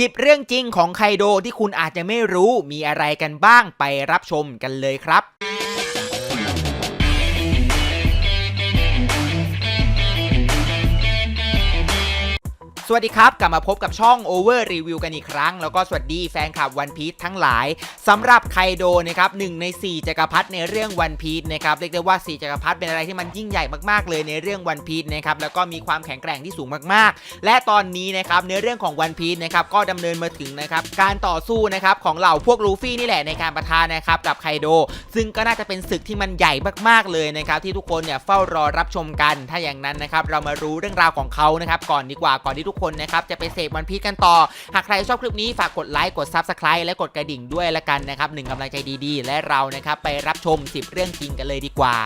10 เรื่องจริงของไคโดที่คุณอาจจะไม่รู้มีอะไรกันบ้างไปรับชมกันเลยครับ สวัสดีครับ กลับมาพบกับช่อง Over Review กันอีกครั้ง แล้วก็สวัสดีแฟนคลับวันพี e ทั้งหลายสำหรับไคโดนะครับหนึ่งใน 4จักรพรรดิในเรื่องวันพี e นะครับเรียกได้ว่า 4จักรพรรดิเป็นอะไรที่มันยิ่งใหญ่มากๆเลยในเรื่องวันพี e นะครับแล้วก็มีความแข็งแกร่งที่สูงมากๆ และตอนนี้นะครับในเรื่องของวันพี e นะครับก็ดำเนินมาถึงนะครับการต่อสู้นะครับของเหล่าพวกลูฟี่นี่แหละในการประทานนะครับกับไคโด ซึ่งก็น่าจะเป็นศึกที่มันใหญ่มากๆเลยนะครับที่ทุกคนเนี่ยเฝ้ารอรับชมกันถ้าอย่างนั้นนะครับเรามารู้เรื่องราวของเขานะครับก่อนดีกว่าก่อนที่ทุกคนนะครับจะไปเสพวันพีชกันต่อ หากใครชอบคลิปนี้ฝากกดไลค์กด Subscribe และกดกระดิ่งด้วยละกันนะครับหนึ่งกำลังใจดีๆ และเรานะครับไปรับชม 10 เรื่องจริงกันเลยดีกว่า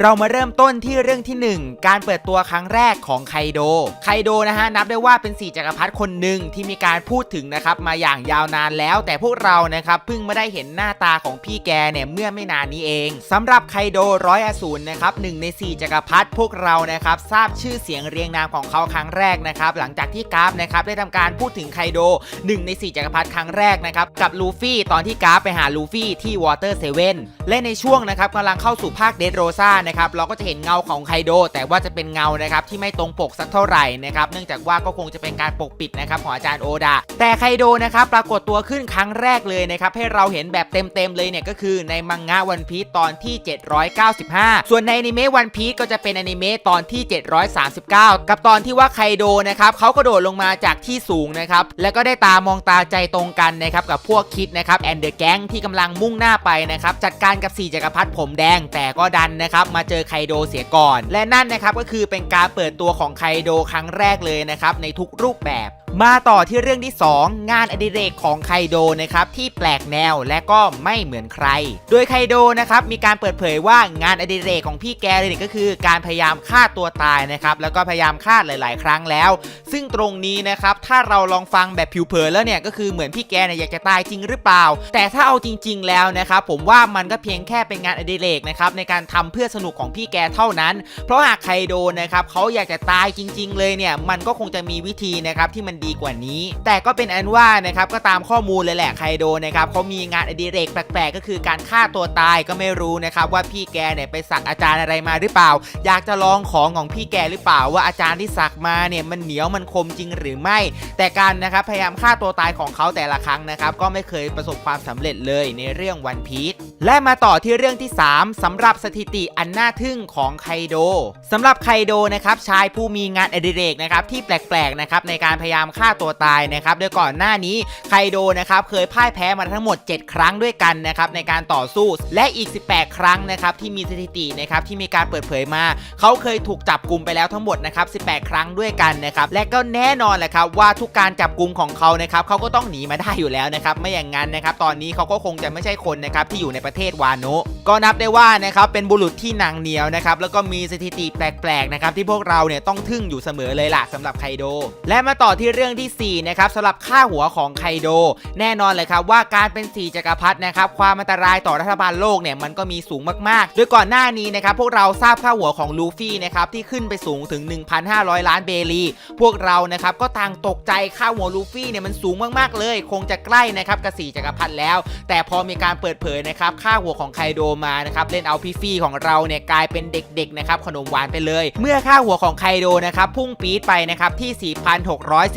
เรามาเริ่มต้นที่เรื่องที่ 1 การเปิดตัวครั้งแรกของไคโด ไคโดนะฮะนับได้ว่าเป็น4จักรพรรดิคนหนึ่งที่มีการพูดถึงนะครับมาอย่างยาวนานแล้ว แต่พวกเรานะครับเพิ่งมาได้เห็นหน้าตาของพี่แกเนี่ยเมื่อไม่นานนี้เองสำหรับไคโดร้อยอสูรนะครับหนึ่งใน 4จักรพรรดิพวกเรานะครับทราบชื่อเสียงเรียงนามของเขาครั้งแรกนะครับหลังจากที่กราฟนะครับได้ทำการพูดถึงไคโดหนึ่งใน4จักรพรรดิครั้งแรกนะครับกับลูฟี่ตอนที่กราฟไปหาลูฟี่ที่วอเตอร์เซเว่นและในช่วงนะครับกำลังเข้าสู่ภาคเดดโรซ่านะครับเราก็จะเห็นเงาของไคโด แต่ว่าจะเป็นเงานะครับที่ไม่ตรงปกสักเท่าไหร่นะครับเนื่องจากว่าก็คงจะเป็นการปกปิดนะครับของอาจารย์โอดา แต่ไคโดนะครับปรากฏตัวขึ้นครั้งแรกเลยนะครับให้เราเห็นแบบเต็มๆเลยเนี่ยก็คือในมังงะวันพีตอนที่ 795 ส่วนในอนิเมะวันพีก็จะเป็นอนิเมะตอนที่ 739 กับตอนที่ว่าไคโดนะครับเขากระโดดลงมาจากที่สูงนะครับแล้วก็ได้ตามองตาใจตรงกันนะครับกับพวกคิดนะครับแอนเดอร์แก๊งที่กำลังมุ่งหน้าไปนะครับจัดการกับ4จักรพรรดิผมแดงแต่ก็ดันนะครับมาเจอไคโดเสียก่อน และนั่นนะครับก็คือเป็นการเปิดตัวของไคโดครั้งแรกเลยนะครับในทุกรูปแบบ มาต่อที่เรื่องที่ 2 งานอดิเรกของไคโดนะครับที่แปลกแนวและก็ไม่เหมือนใคร โดยไคโดนะครับมีการเปิดเผยว่างานอดิเรกของพี่แกเลยก็คือ การพยายามฆ่าตัวตายนะครับแล้วก็พยายามฆ่าหลาย ๆ ครั้งแล้ว ซึ่งตรงนี้นะครับถ้าเราลองฟังแบบผิวเผินแล้วเนี่ยก็คือเหมือนพี่แกเนี่ยอยากจะตายจริงหรือเปล่า แต่ถ้าเอาจริง ๆ แล้วนะครับผมว่ามันก็เพียงแค่เป็นงานอดิเรกนะครับในการทำเพื่อสนุกของพี่แกเท่านั้น เพราะหากไคโดนะครับเขาอยากจะตายจริง ๆ เลยเนี่ยมันก็คงจะมีวิธีนะครับที่มันดีกว่านี้ แต่ก็เป็นอันว่านะครับก็ตามข้อมูลเลยแหละไคโดนะครับเขามีงานอดิเรกแปลกๆ ก็คือการฆ่าตัวตายก็ไม่รู้นะครับว่าพี่แกเนี่ยไปสักอาจารย์อะไรมาหรือเปล่า อยากจะลองของของพี่แกหรือเปล่าว่าอาจารย์ที่สักมาเนี่ยมันเหนียวมันคมจริงหรือไม่ แต่การนะครับพยายามฆ่าตัวตายของเขาแต่ละครั้งนะครับก็ไม่เคยประสบความสำเร็จเลยในเรื่องวันพีชและมาต่อที่เรื่องที่ 3สำหรับสถิติอันน่าทึ่งของไคโดสำหรับไคโดนะครับชายผู้มีงานอดิเรกนะครับที่แปลกๆนะครับในการพยายามฆ่าตัวตายนะครับโดยก่อนหน้านี้ไคโดนะครับเคยพ่ายแพ้มาทั้งหมด 7 ครั้งด้วยกันนะครับในการต่อสู้และอีก 18 ครั้งนะครับที่มีสถิตินะครับที่มีการเปิดเผยมา เขาเคยถูกจับกลุ่มไปแล้วทั้งหมดนะครับ18 ครั้งด้วยกันนะครับและก็แน่นอนแหละครับว่าทุกการจับกลุ่มของเขานะครับเขาก็ต้องหนีมาได้อยู่แล้วนะครับไม่อย่างนั้นนะครับตอนนี้เขาก็คงจะไม่ใช่คนนะครับที่อยู่ในประเทศวาโนะก็นับได้ว่านะครับเป็นบุรุษที่หนังเหนียวนะครับแล้วก็มีสถิติแปลกๆนะครับที่พวกเราเนี่ยต้องทึ่งอยู่เสมอเลยล่ะสำหรับไคโดและมาต่อที่เรื่องื่องที่ 4 นะครับสำหรับค่าหัวของไคโด แน่นอนเลยครับว่าการเป็นสีจักรพรรดินะครับความอันตรายต่อรัฐบาลโลกเนี่ยมันก็มีสูงมากๆโดยก่อนหน้านี้นะครับพวกเราทราบค่าหัวของลูฟี่นะครับที่ขึ้นไปสูงถึง 1,500 ล้านเบลี พวกเรานะครับก็ต่างตกใจค่าหัวลูฟี่เนี่ยมันสูงมากๆเลย คงจะใกล้นะครับกับสีจักรพรรดิแล้ว แต่พอมีการเปิดเผยนะครับค่าหัวของไคโดมานะครับเล่นเอาพี่ฟี่ของเราเนี่ยกลายเป็นเด็กๆนะครับขนมหวานไปเลย เมื่อค่าหัวของไคโดนะครับพุ่งปี๊ดไปนะครับที่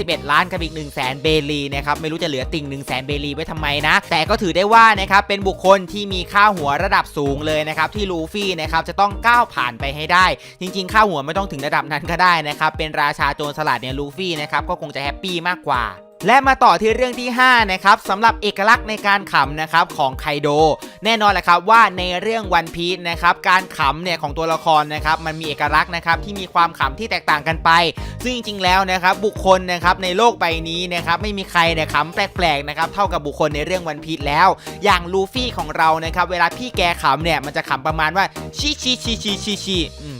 11 ล้านกับอีก1 0 0 0 0แสนเบลีนะครับไม่รู้จะเหลือติ่ง1 0 0 0 0แสนเบลีไว้ทำไมนะ แต่ก็ถือได้ว่านะครับเป็นบุคคลที่มีค่าหัวระดับสูงเลยนะครับที่ลูฟี่นะครับจะต้องก้าวผ่านไปให้ได้ จริง ๆ ค่าหัวไม่ต้องถึงระดับนั้นก็ได้นะครับเป็นราชาโจรสลัดเนี่ยลูฟี่นะครับก็คงจะแฮปปี้มากกว่า และมาต่อที่เรื่องที่5นะครับสำหรับเอกลักษณ์ในการขำนะครับของไคโด แน่นอนแหละครับว่าในเรื่องวันพี e นะครับการขำเนี่ยของตัวละครนะครับมันมีเอกลักษณ์นะครับที่มีความขำที่แตกต่างกันไป ซึ่งจริงๆแล้วนะครับบุคคลนะครับในโลกใบนี้นะครับไม่มีใครเนี่ยขำแปลกๆนะครับเท่ากับบุคคลในเรื่องวันพี e แล้ว อย่างลูฟี่ของเรานะครับเวลาพี่แกขำเนี่ยมันจะขำประมาณว่าชิชิชิชิชิชิ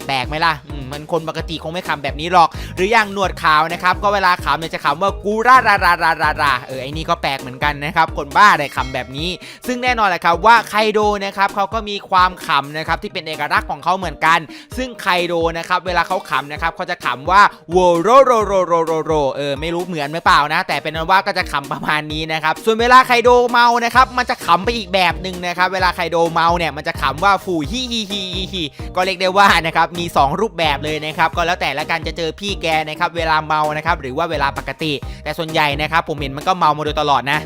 แปลกไหมล่ะอื มันคนปกติคงไม่ขำแบบนี้หรอก หรืออย่างหนวดขาวนะครับ ก็เวลาขำเนี่ยจะขำว่ากูราราราราราราเออไอ้นี่ก็แปลกเหมือนกันนะครับคนบ้าได้ขำแบบนี้ ซึ่งแน่นอนแหละครับว่าไคโดนะครับเขาก็มีความขำนะครับที่เป็นเอกลักษณ์ของเขาเหมือนกัน ซึ่งไคโดนะครับเวลาเขาขำนะครับเขาจะขำว่าโวโรโรโรโรโรโรเออไม่รู้เหมือนหรือเปล่านะ แต่เป็นนั้นว่าก็จะขำประมาณนี้นะครับส่วนเวลาไคโดเมานะครับมันจะขำไปอีกแบบหนึ่งนะครับเวลาไคโดเมาเนี่ยมันจะขำว่าฟูฮิฮิฮิฮิฮิก็เรียกได้ว่านะครับมี 2 รูปแบบแบบเลยนะครับก็แล้วแต่ละกันจะเจอพี่แกนะครับเวลาเมานะครับหรือว่าเวลาปกติ แต่ส่วนใหญ่นะครับผมเห็นมันก็เมามาโดยตลอดนะ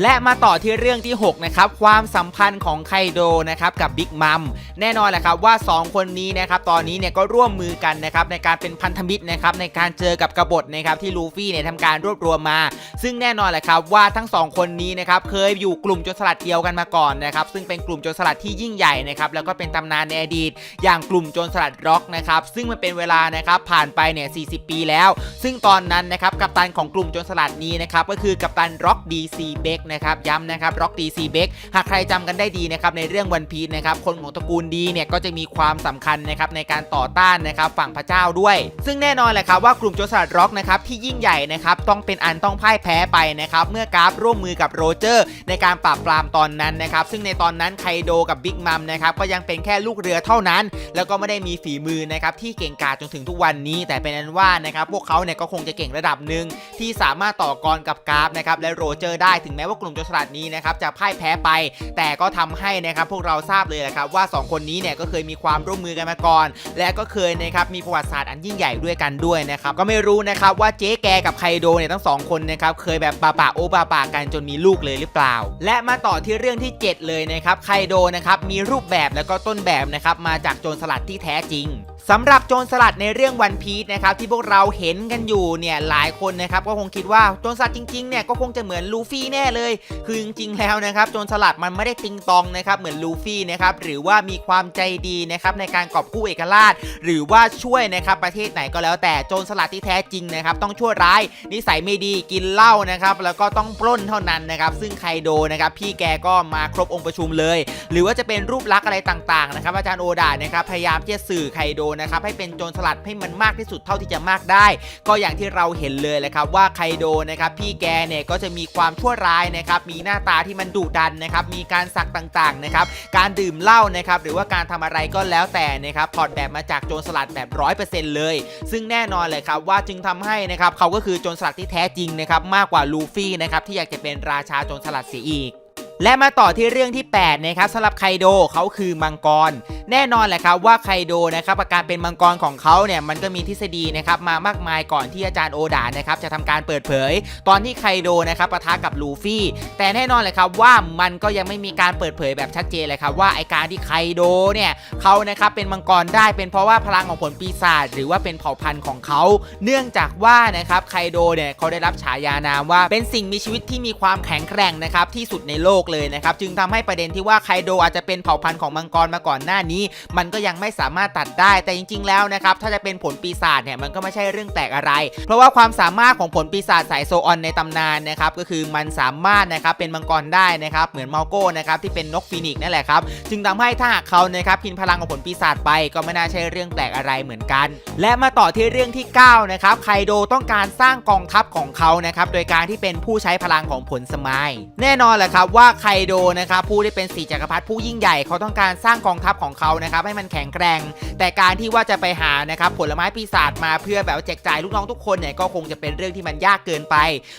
และมาต่อที่เรื่องที่ 6 นะครับ ความสัมพันธ์ของไคโดนะครับกับบิ๊กมัมแน่นอนแหละครับว่า 2 คนนี้นะครับตอนนี้เนี่ยก็ร่วมมือกันนะครับในการเป็นพันธมิตรนะครับในการเจอกับกบฏนะครับที่ลูฟี่เนี่ยทำการรวบรวมมา ซึ่งแน่นอนแหละครับว่าทั้ง 2 คนนี้นะครับเคยอยู่กลุ่มโจรสลัดเดียวกันมาก่อนนะครับซึ่งเป็นกลุ่มโจรสลัดที่ยิ่งใหญ่นะครับแล้วก็เป็นตำนานในอดีต อย่างกลุ่มโจรสลัดร็อกนะครับซึ่งมันเป็นเวลานะครับผ่านไปเนี่ย40 ปีแล้ว ซึ่งตอนนั้นนะครับกัปตันของกลุ่มโจรสลัดนี้นะครับก็คือกัปตันร็อกดีซีเบกนะครับย้ำนะครับร็อกดีซีเบกหากใครจำกันได้ดีนะครับในเรื่องวันพีชนะครับคนของตระกูลดีเนี่ยก็จะมีความสำคัญนะครับในการต่อต้านนะครับฝั่งพระเจ้าด้วย ซึ่งแน่นอนแหละครับว่ากลุ่มโจรสลัดร็อกนะครับที่ยิ่งใหญ่นะครับต้องเป็นอันต้องพ่ายแพ้ไปนะครับเมื่อกราฟร่วมมือกับโรเจอร์ ในการปราบปรามตอนนั้นนะครับซึ่งในตอนนั้นไคโดกับบิ๊กมัมนะครับก็ยังเป็นแค่ลูกเรือเท่านั้น แล้วก็ไม่ได้มีฝีมือนะครับที่เก่งกาจจนถึงทุกวันนี้ แต่เป็นนั้นว่านะครับพวกเขาเนี่ยก็คงจะเก่งระดับหนึ่งที่สามารถต่อกรกับกราฟนะครับและโรเจอร์ได้ถึงแม้ว่ากลุ่มโจรสลัดนี้นะครับจะพ่ายแพ้ไป แต่ก็ทำให้นะครับพวกเราทราบเลยนะครับว่า 2 คนนี้เนี่ยก็เคยมีความร่วมมือกันมาก่อน และก็เคยนะครับมีประวัติศาสตร์อันยิ่งใหญ่ด้วยกันด้วยนะครับก็ไม่รู้นะครับว่าเจ๊แกกับไคโดเนี่ยทั้งสองคนนะครับเคยแบบปาปะโอบาปากันจนมีลูกเลยหรือเปล่า และมาต่อที่เรื่องที่ 7 เลยนะครับไคโดนะครับมีรูปแบบแล้วก็ต้นแบบนะครับมาจากโจรสลัดที่แท้จริงสำหรับโจรสลัดในเรื่องวันพีชนะครับที่พวกเราเห็นกันอยู่เนี่ยหลายคนนะครับก็คงคิดว่าโจรสลัดจริงๆเนี่ยก็คงจะเหมือนลูฟี่แน่เลยคือจริงๆแล้วนะครับโจรสลัดมันไม่ได้ติงตองนะครับเหมือนลูฟี่นะครับหรือว่ามีความใจดีนะครับในการกอบกู้เอกราช หรือว่าช่วยนะครับประเทศไหนก็แล้วแต่โจรสลัดที่แท้จริงนะครับต้องชั่วร้าย นิสัยไม่ดีกินเหล้านะครับแล้วก็ต้องปล้นเท่านั้นนะครับซึ่งไคโดนะครับพี่แกก็มาครบองค์ประชุมเลย หรือว่าจะเป็นรูปลักษณ์อะไรต่างๆนะครับอาจารย์โอดานะครับพยายามที่จะสื่อไคโดนะครับให้เป็นโจรสลัดให้มันมากที่สุดเท่าที่จะมากได้ ก็อย่างที่เราเห็นเลยแหละครับว่าไคโดนะครับพี่แกเนี่ยก็จะมีความชั่วร้ายนะครับมีหน้าตาที่มันดุดันนะครับมีการสักต่างๆนะครับการดื่มเหล้านะครับหรือว่าการทำอะไรก็แล้วแต่นะครับถอดแบบมาจากโจรสลัดแบบร้อยเปอร์เซ็นต์เลย ซึ่งแน่นอนเลยครับว่าจึงทำให้นะครับเขาก็คือโจรสลัดที่แท้จริงนะครับมากกว่าลูฟี่นะครับที่อยากจะเป็นราชาโจรสลัดเสียอีก และมาต่อที่เรื่องที่8นะครับสำหรับไคโดเขาคือมังกร แน่นอนแหละครับว่าไคโดนะครับอาการเป็นมังกรของเขาเนี่ยมันก็มีทฤษฎีนะครับมามากมายก่อนที่อาจารย์โอดานะครับจะทำการเปิดเผย ตอนที่ไคโดนะครับปะทะกับลูฟี่ แต่แน่นอนเลยครับว่ามันก็ยังไม่มีการเปิดเผยแบบชัดเจนเลยครับว่าไอการที่ไคโดเนี่ยเขานะครับเป็นมังกรได้เป็นเพราะว่าพลังของผลปีศาจหรือว่าเป็นเผ่าพันธุ์ของเขา เนื่องจากว่านะครับไคโดเนี่ยเขาได้รับฉายานามว่าเป็นสิ่งมีชีวิตที่มีความแข็งแกร่งนะครับที่สุดในโลกเลยนะครับจึงทำให้ประเด็นที่ว่าไคโดอาจจะเป็นเผ่าพันธุ์ของมังกรมาก่อนหน้านี้ มันก็ยังไม่สามารถตัดได้แต่จริง ๆ แล้วนะครับถ้าจะเป็นผลปีศาจเนี่ยมันก็ไม่ใช่เรื่องแปลกอะไร เพราะว่าความสามารถของผลปีศาจสายโซออนในตำนานนะครับก็คือมันสามารถนะครับเป็นมังกรได้นะครับเหมือนมาโก้นะครับที่เป็นนกฟีนิกซ์นั่นแหละครับจึงทำให้ถ้าหากเขานะครับกินพลังของผลปีศาจไป ก็ไม่น่าใช่เรื่องแปลกอะไรเหมือนกัน และมาต่อที่เรื่องที่9นะครับไคโดต้องการสร้างกองทัพของเขานะครับโดยการที่เป็นผู้ใช้พลังของผลสมายแน่นอนแหละครับว่าไคไคโดนะครับผู้ที่เป็นสีจักรพรรดิผู้ยิ่งใหญ่เขาต้องการสร้างกองทัพของเขานะครับให้มันแข็งแกร่ง แต่การที่ว่าจะไปหานะครับผลไม้ปีศาจมาเพื่อแบบแจกจ่ายลูกน้องทุกคนเนี่ยก็คงจะเป็นเรื่องที่มันยากเกินไป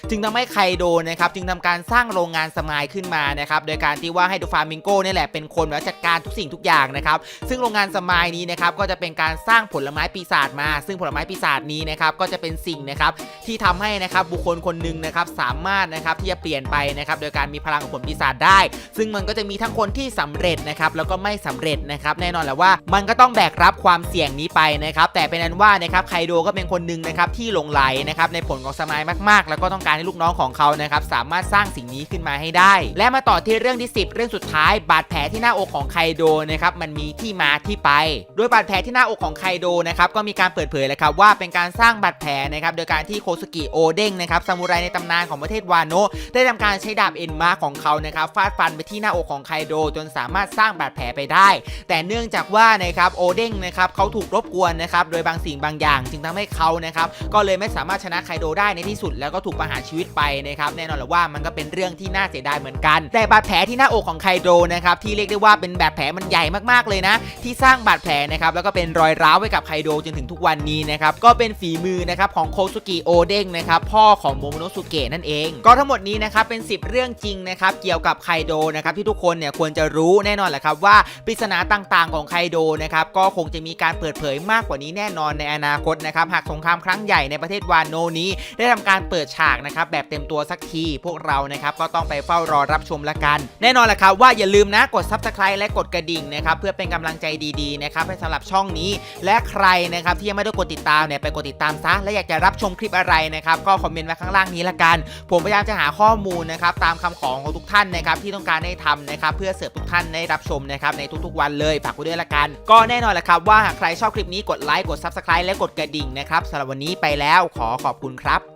จึงทำให้ไคโดนะครับจึงทำการสร้างโรงงานสมายขึ้นมานะครับโดยการที่ว่าให้ดูฟามิงโก้เนี่ยแหละเป็นคนแบบจัดการทุกสิ่งทุกอย่างนะครับซึ่งโรงงานสมายนี้นะครับก็จะเป็นการสร้างผลไม้ปีศาจมา ซึ่งผลไม้ปีศาจนี้นะครับก็จะเป็นสิ่งนะครับที่ทำให้นะครับบุคคลคนหนึ่งนะครับสามารถนะครับที่จะเปลี่ยนไปนะครับโดยการมีพลังของผลปีศาจได้ ซึ่งมันก็จะมีทั้งคนที่สำเร็จนะครับแล้วก็ไม่สำเร็จนะครับแน่นอนแหละว่ามันก็ต้องแบกรับความเสี่ยงนี้ไปนะครับแต่เป็นนั้นว่านะครับไคโดก็เป็นคนหนึ่งนะครับที่หลงไหลนะครับในผลของสมายมากๆ แล้วก็ต้องการให้ลูกน้องของเขานะครับสามารถสร้างสิ่งนี้ขึ้นมาให้ได้ และมาต่อที่เรื่องที่ 10 เรื่องสุดท้าย บาดแผลที่หน้าอกของไคโดนะครับมันมีที่มาที่ไป โดยบาดแผลที่หน้าอกของไคโดนะครับก็มีการเปิดเผยเลยครับว่าเป็นการสร้างบาดแผลนะครับโดยการที่โคสุกิโอเด้งนะครับซามูไรในตำนานของประเทศวานโนะได้ทำการใช้ดาบเอ็นมาของเขานะนะครับฟาดฟันไปที่หน้าอกของไคโดจนสามารถสร้างบาดแผลไปได้ แต่เนื่องจากว่านะครับโอเด้งนะครับเขาถูกรบกวนนะครับโดยบางสิ่งบางอย่าง จึงทำให้เขานะครับก็เลยไม่สามารถชนะไคโดได้ในที่สุด แล้วก็ถูกประหารชีวิตไปนะครับแน่นอนแหละว่ามันก็เป็นเรื่องที่น่าเสียดายเหมือนกัน แต่บาดแผลที่หน้าอกของไคโดนะครับที่เรียกได้ว่าเป็นบาดแผลมันใหญ่มากๆเลยนะ ที่สร้างบาดแผลนะครับแล้วก็เป็นรอยร้าวไว้กับไคโดจนถึงทุกวันนี้นะครับก็เป็นฝีมือนะครับของโคซุกิโอเด้งนะครับพ่อของโมโมโนสุเกะนั่นเอง ก็ทั้งหมดนี้นะครับเป็น 10 เรื่องจริงนะครับเกี่ยวกับไคโดนะครับที่ทุกคนเนี่ยควรจะรู้แน่นอนแหละครับว่าปริศนาต่างๆ ของไคโดนะครับก็คงจะมีการเปิดเผยมากกว่านี้แน่นอนในอนาคตนะครับหากสงครามครั้งใหญ่ในประเทศวานโนนี้ ได้ทำการเปิดฉากนะครับแบบเต็มตัวสักที พวกเรานะครับก็ต้องไปเฝ้ารอรับชมละกัน แน่นอนแหละครับว่าอย่าลืมนะกด subscribe และกดกระดิ่งนะครับเพื่อเป็นกำลังใจดีๆนะครับให้สำหรับช่องนี้ และใครนะครับที่ยังไม่ได้กดติดตามเนี่ยไปกดติดตามซะและอยากจะรับชมคลิปอะไรนะครับก็คอมเมนต์ไว้ข้างล่างนี้ละกัน ผมพยายามจะหาข้อมูลนะครับตามคำขอของทุกท่านนะครับที่ต้องการให้ทำนะครับเพื่อเสิร์ฟทุกท่านได้รับชมนะครับในทุกๆวันเลยฝากไว้ด้วยละกัน ก็แน่นอนแหละครับว่าหากใครชอบคลิปนี้กดไลค์กด subscribe และกดกระดิ่งนะครับสำหรับวันนี้ไปแล้วขอขอบคุณครับ